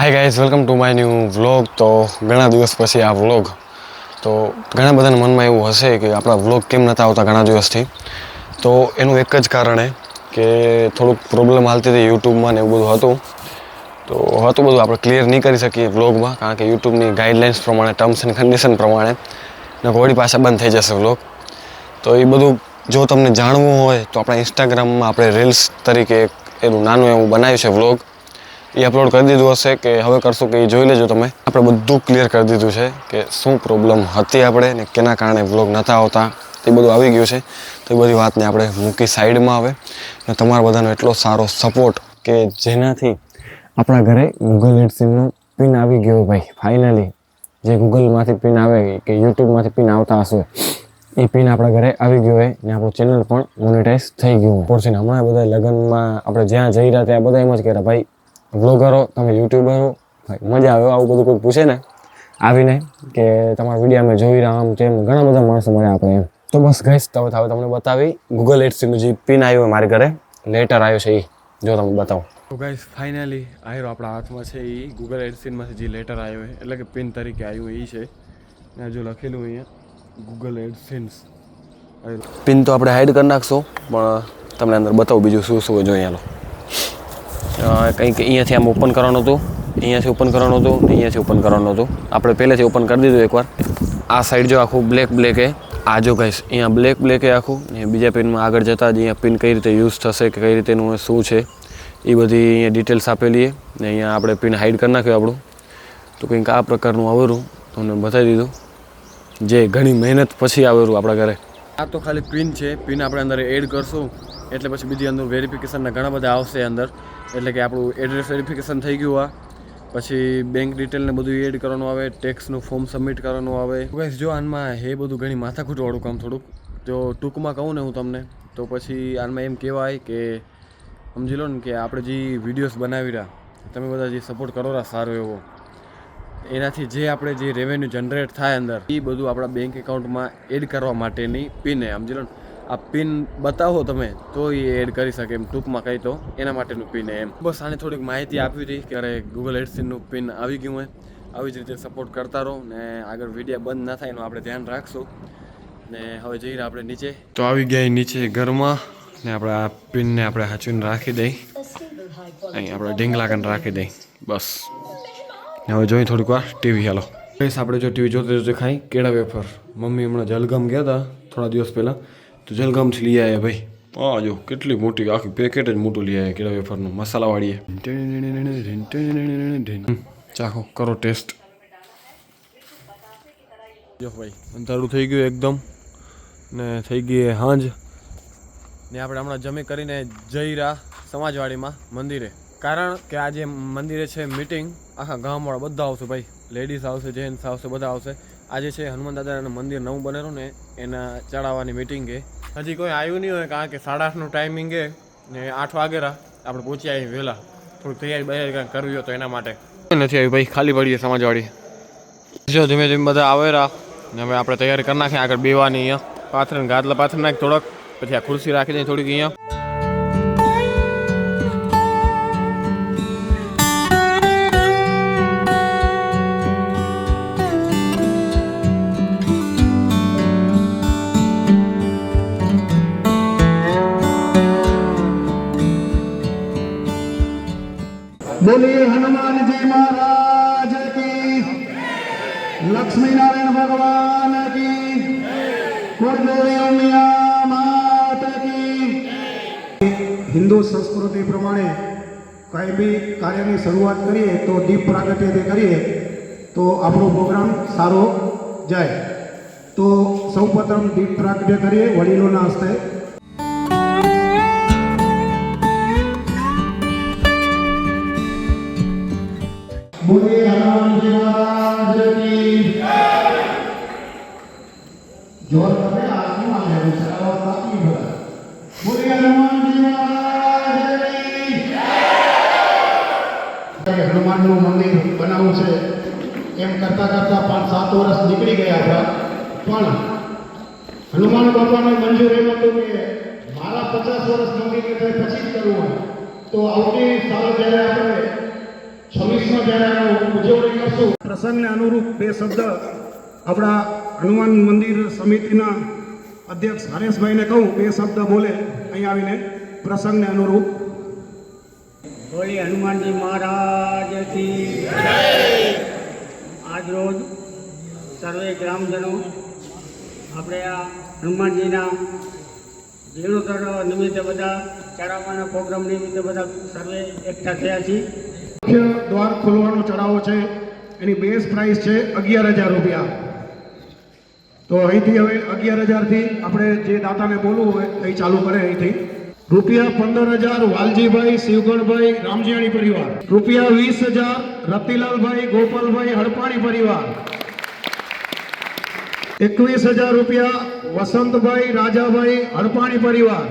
Hi guys welcome to my new vlog તો ઘણા દિવસ પછી આ વ્લોગ તો ઘણા બધાના મનમાં એવું હશે કે આપણા વ્લોગ કેમ નહોતા આવતા ઘણા દિવસથી. તો એનું એક જ કારણ કે થોડુંક પ્રોબ્લેમ હાલતી હતી યુટ્યુબમાં ને એવું બધું હતું. તો હતું બધું આપણે ક્લિયર નહીં કરી શકીએ વ્લોગમાં કારણ કે યુટ્યુબની ગાઈડલાઇન્સ પ્રમાણે ટર્મ્સ એન્ડ કન્ડિશન પ્રમાણે ને ઘોડી પાછા બંધ થઈ જશે વ્લોગ તો એ બધું જો તમને જાણવું હોય તો આપણા ઇન્સ્ટાગ્રામમાં આપણે રીલ્સ તરીકે એનું નાનું એવું બનાવ્યું છે વ્લોગ એ અપલોડ કરી દીધું હશે કે હવે કરશું કે એ જોઈ લેજો તમે. આપણે બધું ક્લિયર કરી દીધું છે કે શું પ્રોબ્લેમ હતી આપણે ને કેના કારણે વ્લોગ નહોતા આવતા. એ બધું આવી ગયું છે. તો એ બધી વાતને આપણે મૂકી સાઈડમાં આવે ને તમારા બધાનો એટલો સારો સપોર્ટ કે જેનાથી આપણા ઘરે ગૂગલ એડસીમનો પિન આવી ગયો ભાઈ. ફાઇનલી જે ગૂગલમાંથી પિન આવે કે યુટ્યુબમાંથી પિન આવતા હશે, એ પિન આપણા ઘરે આવી ગયો હોય ને આપણું ચેનલ પણ મોનેટાઈઝ થઈ ગયું. હોય છે હમણાં બધા લગ્નમાં આપણે જ્યાં જઈ રહ્યા ત્યાં બધા એમ જ કહેતા, ભાઈ વ્લોગરો તમે યુટ્યુબરો ભાઈ મજા આવે આવું બધું કોઈ પૂછે ને આવીને કે તમારા વીડિયો અમે જોઈ રહ્યા આમ તેમ ઘણા બધા માણસો મળ્યા આપણે એમ. તો બસ ગઈશ તો હવે તમને બતાવી ગૂગલ એડસીનું જે પિન આવ્યો મારે મારી ઘરે લેટર આવ્યો છે એ જો તમે બતાવો. તો ગાઈસ ફાઇનલી આયરો આપણા હાથમાં છે એ ગૂગલ એડસીનમાંથી જે લેટર આવ્યો છે એટલે કે પિન તરીકે આવ્યું એ છે. ને જો લખેલું અહીંયા ગૂગલ એડસીન્સ પિન તો આપણે હાઈડ કરી નાખશું પણ તમને અંદર બતાવું બીજું શું શું જોઈએ જો અહીંયા લો અ, કંઈક અહીંયાથી આમ ઓપન કરવાનું હતું. અહીંયાથી ઓપન કરવાનું હતું, અહીંયાથી ઓપન કરવાનું હતું. આપણે પહેલેથી ઓપન કરી દીધું એકવાર. આ સાઈડ જો આખું બ્લેક બ્લેક એ, આ જો કહીશ અહીંયા બ્લેક બ્લેક એ આખું. ને બીજા પિનમાં આગળ જતાં જ અહીંયા પિન કઈ રીતે યુઝ થશે કે કઈ રીતેનું શું છે, એ બધી અહીંયા ડિટેલ્સ આપેલી ને અહીંયા આપણે પિન હાઈડ કરી નાખ્યું આપણું. તો કંઈક આ પ્રકારનું આવરું. તમને બતાવી દીધું. જે ઘણી મહેનત પછી આવેલું આપણા ઘરે. આ તો ખાલી પિન છે. પિન આપણે અંદર એડ કરશું. એટલે પછી બીજી અંદર વેરિફિકેશનના ઘણા બધા આવશે અંદર. એટલે કે આપણું એડ્રેસ વેરિફિકેશન થઈ ગયું આ. પછી બેંક ડિટેલને બધું એડ કરવાનું આવે ટેક્સનું ફોર્મ સબમિટ કરવાનું આવે. બસ જો આનમાં હે બધું ઘણી માથાકૂટવાળું કામ થોડુંક જો ટૂંકમાં કહું ને હું તમને, તો પછી આનમાં એમ કહેવાય કે, સમજી લો ને કે આપણે જે વિડીયોઝ બનાવી રહ્યા, તમે બધા જે સપોર્ટ કરો રહ્યા સારો એવો. એનાથી જે આપણે જે રેવન્યુ જનરેટ થાય અંદર, એ બધું આપણા બેંક એકાઉન્ટમાં એડ કરવા માટેની પીને સમજી લો ને. આ પિન બતાવો તમે, તો એ એડ કરી શકે એમ, ટૂંકમાં કહી તો. એના માટેનું પિન એમ. બસ આને થોડીક માહિતી આપી હતી ક્યારે ગૂગલ એડસિનનું પિન આવી ગયું હોય. આવી જ રીતે સપોર્ટ કરતા રહો ને આગળ વીડિયો બંધ ના થાય એનું આપણે ધ્યાન રાખશું. ને હવે જઈએ આપણે નીચે. તો આવી ગયા નીચે ઘરમાં. ને આપણે આ પિનને આપણે હાચવીને રાખી દઈ. અહીં આપણે ઢીંગલા કરીને રાખી દઈ. બસ. ને હવે જોઈ થોડીક વાર ટીવી હાલો. આપણે જો ટીવી જોતે જોતે ખાઈ કેળા વેફર. મમ્મી હમણાં જલગમ ગયા હતા થોડા દિવસ પહેલાં. તો જલગામથી લઈ આવ્યા ભાઈ. હા જો કેટલી મોટી આખી પેકેટ જ મોટું લઈ આવ્યા કેળા વેફરનું. મસાલાવાળીએ ચાખો, કરો ટેસ્ટ જો ભાઈ, અંધારું થઈ ગયું એકદમ ને થઈ ગઈ હાંજ. ને આપણે હમણાં જમી કરીને જઈ રહ્યા સમાજવાડીમાં મંદિરે. કારણ કે આજે મંદિરે છે મિટિંગ આખા ગામવાળા બધા આવશે ભાઈ. લેડીઝ આવશે જેન્ટ્સ આવશે, બધા આવશે. આજે છે હનુમાન દાદાના મંદિર નવું બનેલું ને એના ચડાવવાની મિટિંગ છે હજી કોઈ આવ્યું નહીં હોય કારણ કે સાડા આઠનું ટાઈમિંગ છે ને આઠ વાગેરા આપણે પહોંચી આવી વહેલા. થોડી તૈયારી બૈયારી કાંઈ કરવી હોય તો એના માટે. નથી આવી ભાઈ ખાલી પડીએ સમાજવાળી જો ધીમે ધીમે બધા આવેરા ને હવે આપણે તૈયારી કરી નાખીએ આગળ બેવાની અહીંયા. પાથરીને ગાદલા પાથરી નાખી થોડોક પછી આ ખુરશી રાખી દઈએ થોડીક અહીંયા. બોલી હનુમાનજી મહારાજ કી. લક્ષ્મીનારાયણ ભગવાન કી. કુળદેવી ઉમિયા હિન્દુ સંસ્કૃતિ પ્રમાણે કાંઈ બી કાર્યની શરૂઆત કરીએ તો દીપ પ્રાગટ્યથી કરીએ તો આપણો પ્રોગ્રામ સારો જાય. તો સૌ પ્રથમ દીપ પ્રાગટ્ય કરીએ, વડીલોના હસ્તે. જય હનુમાનનું મંદિર બનાવવું છે. એમ કરતા કરતા પાંચ સાત વર્ષ નીકળી ગયા હતા. પણ હનુમાન બાપાને મંજૂર એમ હતું કે મારા પચાસ વર્ષ મંદિર થાય પછી જ કરવું હોય. તો આવતી સાલ જ્યારે આપણે છવ્વીસમાં જ્યારે ઉજવણી કરશું, પ્રસંગને અનુરૂપ બે શબ્દ આપણા હનુમાન મંદિર સમિતિના અધ્યક્ષ હરેશભાઈને કહું. બે શબ્દ બોલે, અહીં આવીને પ્રસંગને અનુરૂપ. બોલી હનુમાનજી મહારાજ કી આજ રોજ સર્વે ગ્રામજનો આપણે આ હનુમાનજીના જીર્ણોત્તર નિમિત્તે બધા ચડાવવાના પ્રોગ્રામ નિમિત્તે બધા સર્વે એકઠા થયા છીએ. મુખ્ય દ્વાર ખોલવાનો ચડાવો છે. એની બેઝ પ્રાઇસ છે અગિયાર હજાર રૂપિયા. તો અહીંથી હવે અગિયાર હજારથી આપણે જે દાતાને બોલવું હોય એ ચાલુ કરે અહીંથી. રૂપિયા પંદર હજાર વાલજીભાઈ, શિવગણભાઈ, રામજીયાણી પરિવાર. રૂપિયા વીસ હજાર રતિલાલભાઈ, ગોપાલભાઈ હડપાણી પરિવાર. એકવીસ હજાર રૂપિયા વસંતભાઈ, રાજાભાઈ હડપાણી પરિવાર.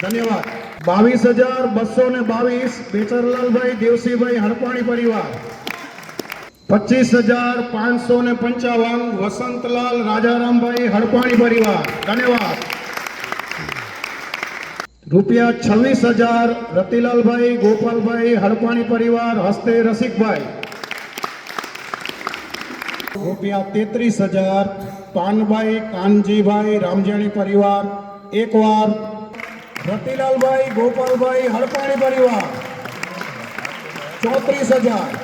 ધન્યવાદ. બાવીસ હજાર બસો ને બાવીસ બેચરલાલભાઈ, દેવસીભાઈ હડપાણી પરિવાર. પચીસ હજાર પાંચસો ને પંચાવન વસંતલાલ, રાજારામભાઈ હડપાણી પરિવાર. ધન્યવાદ. રૂપિયા છવ્વીસ હજાર રતિલાલભાઈ ગોપાલભાઈ હડપાણી પરિવાર હસ્તે રસિકભાઈ રૂપિયા તેત્રીસ હજાર પાનભાઈ કાનજીભાઈ રામજાણી પરિવાર એકવાર રતિલાલભાઈ ગોપાલભાઈ હડપાણી પરિવાર ચોત્રીસ હજાર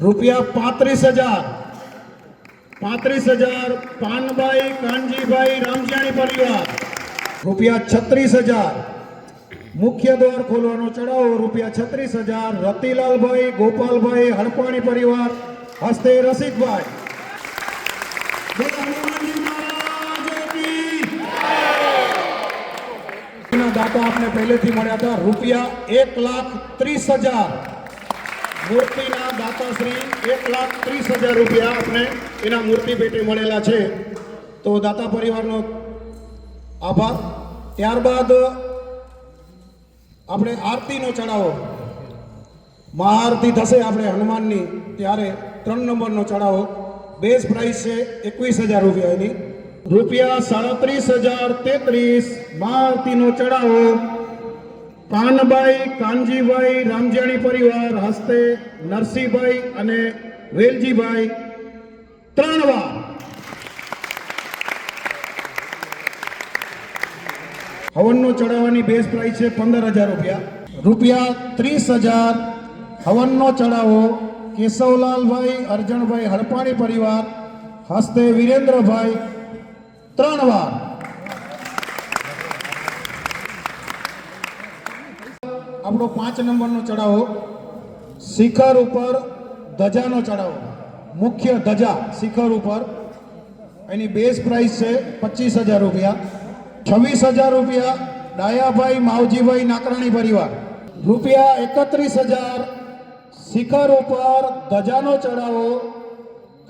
રૂપિયા પાંત્રીસ હજાર પાંત્રીસ હજાર પાનભાઈ કાનજીભાઈ રામજાણી પરિવાર રૂપિયા છત્રીસ હજાર મુખ્ય દ્વાર ખોલવાનો ચડાવો રૂપિયા છત્રીસ હજાર, રતિલાલભાઈ, ગોપાલભાઈ, હડપાણી પરિવાર, હસ્તે રસિકભાઈ. દાતા આપને પહેલેથી મળ્યા હતા, રૂપિયા એક લાખ ત્રીસ હજાર. મૂર્તિના દાતાશ્રી એક લાખ ત્રીસ હજાર રૂપિયા આપને એના મૂર્તિ પેટે મળેલા છે. તો દાતા પરિવારનો આભાર. ત્યારબાદ આપણે આરતીનો ચડાવો મહાઆરતી થશે આપણે હનુમાનની, ત્યારે ત્રણ નંબરનો ચડાવો બેઝ પ્રાઇસ છે એકવીસ હજાર રૂપિયા એની રૂપિયા સાડત્રીસ હજાર તેત્રીસ મહાઆરતીનો ચડાવો પાનભાઈ કાનજીભાઈ રામજાણી પરિવાર, હસ્તે નરસિંહભાઈ અને વેલજીભાઈ. ત્રણ વાર. હવનનો ચડાવવાની બેઝ પ્રાઇસ છે પંદર હજાર રૂપિયા. રૂપિયા ત્રીસ હજાર હવનનો ચડાવો કેશવલાલભાઈ, અર્જણભાઈ હડપાણી પરિવાર, હસ્તે વિરેન્દ્રભાઈ, ત્રણ વાર. આપણો પાંચ નંબરનો ચડાવો. શિખર ઉપર ધજાનો ચડાવો. મુખ્ય ધજા શિખર ઉપર. એની બેઝ પ્રાઇસ છે પચીસ હજાર રૂપિયા. છવ્વીસ હજાર રૂપિયા ડાયાભાઈ માવજીભાઈ નાકરાણી પરિવાર. રૂપિયા એકત્રીસ હજાર શિખર ઉપર ધજાનો ચડાવો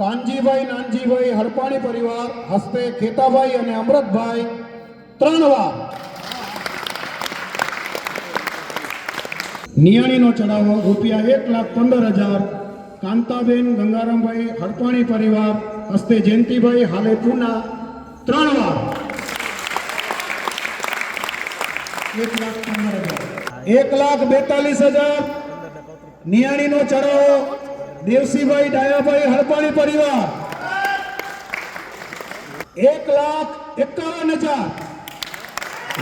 કાનજીભાઈ, નાનજીભાઈ હડપાણી પરિવાર, હસ્તે ખેતાભાઈ અને અમૃતભાઈ ત્રણ વાર. નિયાણીનો ચડાવો રૂપિયા એક લાખ પંદર હજાર. કાંતાબેન, ગંગારામભાઈ હડપાણી પરિવાર, હસ્તે જયંતિભાઈ, હાલે પૂના, ત્રણ વાર. એક લાખ બેતાલીસ હજાર. નિયાણીનો ચડાવો દેવસીભાઈ, ડાયાભાઈ હડપાણી પરિવાર. એક લાખ એકાવન હજાર.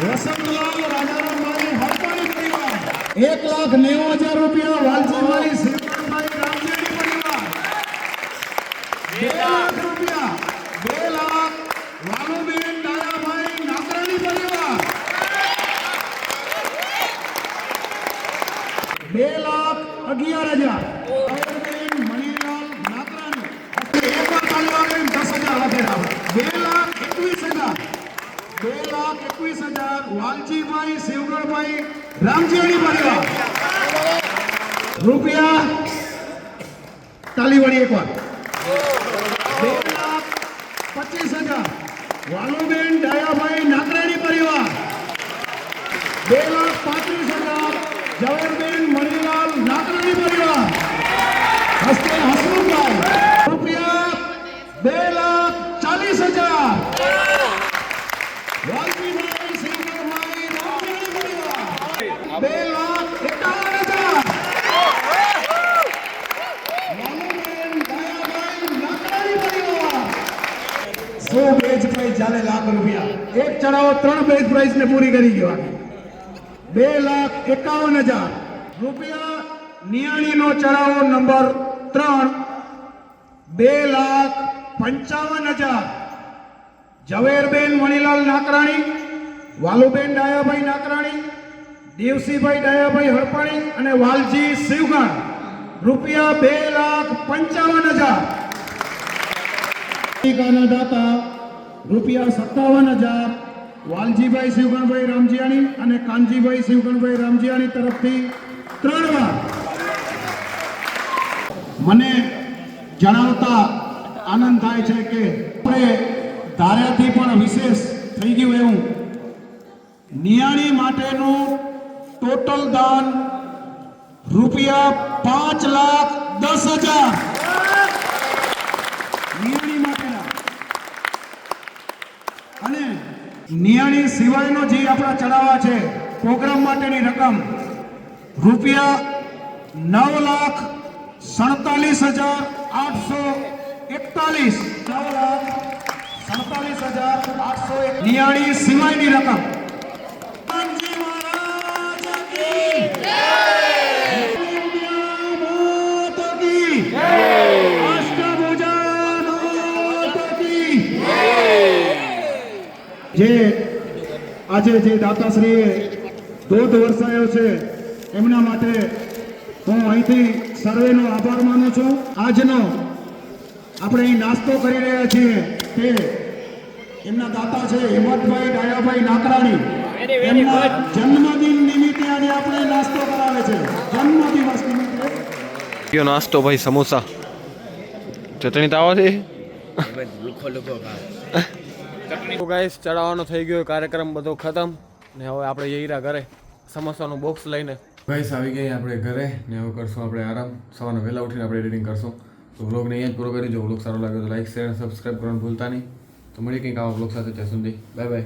વસંતલાલ રાજારામભાઈ હડપાણી પરિવાર. એક લાખ નેવું હજાર રૂપિયા વાલજીભાઈ શિવભાઈ રામજીભાઈ પરિવાર બે લાખ રૂપિયા બે લાખ વાલુબેન દાદાભાઈ નાગરાણી પરિવાર બે લાખ અગિયાર હજાર વાલુબેન મણિલાલ નાગરાણી એક વાર તાળી વાગે દસ હજાર વધે બે લાખ એકવીસ હજાર બે લાખ એકવીસ હજાર વાલજીભાઈ શિવગણભાઈ રામજીણી પરિવાર રૂપિયા. તાલી વળી એકવાર. લાખ પચીસ હજાર. વાલુબેન, ડાયાભાઈ નાગરાણી પરિવાર. બે લાખ પાંત્રીસ હજાર. જવાહરબેન મણિલાલ નાગરાણી પરિવાર. હસ્તે હસમુખભાઈ. રૂપિયા બે લાખ ચાલીસ હજાર. વાલજીભાઈ શિવગણભાઈ રામજીણી પરિવાર બે લાખ એકાવન હજાર ચાલે લાખ રૂપિયા એક ત્રણ બેઝ પ્રાઇસ ને પૂરી કરી ગયા બે લાખ એકાવન હજાર. રૂપિયા નિયાણી નો ચડાવો નંબર ત્રણ. બે લાખ પંચાવન હજાર. ઝવેરબેન મણીલાલ નાકરાણી, વાલુબેન ડાયાભાઈ નાકરાણી, દેવસીભાઈ ડાયાભાઈ હડપાણી અને વાલજી શિવગણ. રૂપિયા બે લાખ પંચાવન હજાર. દાતા, રૂપિયા સત્તાવન હજાર. વાલજીભાઈ શિવગણભાઈ રામજીયાણી અને કાનજીભાઈ શિવગણભાઈ રામજીયાણી તરફથી ત્રણ વાર. મને જણાવતા આનંદ થાય છે કે આપણે ધાર્યાથી પણ વિશેષ થઈ ગયું એવું. નિયાણી માટેનું ટોટલ દાન રૂપિયા પાંચ લાખ દસ હજાર. નિયાણી માટેના અને નિયાણી સિવાયનો જે આપણા ચડાવવા છે, પ્રોગ્રામ માટેની રકમ રૂપિયા નવ લાખ સડતાલીસ હજાર આઠસો એકતાલીસ. નવ લાખ સડતાલીસ હજાર આઠસો નિયાળી સિવાયની રકમ જે આજે જે દાતાશ્રીએ ધોધ વરસાયો છે એમના માટે હું અહીંથી સર્વેનો આભાર માનું છું. આજનો આપણે અહીં નાસ્તો કરી રહ્યા છીએ તે એમના દાતા છે હિંમતભાઈ ડાયાભાઈ નાકરાણી. એમના જન્મદિન નિમિત્તે આજે આપણે નાસ્તો કરાવે છે. જન્મદિવસ નિમિત્તે. કયો નાસ્તો ભાઈ સમોસા? ચટણી તો આવવાથી તો ગાઈસ ચડાવવાનો થઈ ગયો, કાર્યક્રમ બધો ખતમ. ને હવે આપણે જઈરા ઘરે, સમોસાનું બોક્સ લઈને. ગાઈસ આવી ગઈ આપણે ઘરે, ને હવે કરશું આપણે આરામ. સવારે વહેલા ઉઠીને આપણે એડિટિંગ કરશું. તો વ્લોગને અહીંયા જ પૂરો કરી જો વ્લોગ સારો લાગ્યો તો લાઈક શેર સબસ્ક્રાઈબ કરવાનું ભૂલતા નહીં. તો મળીએ કંઈક આવા વ્લોગ સાથે. ત્યાં સુધી બાય બાય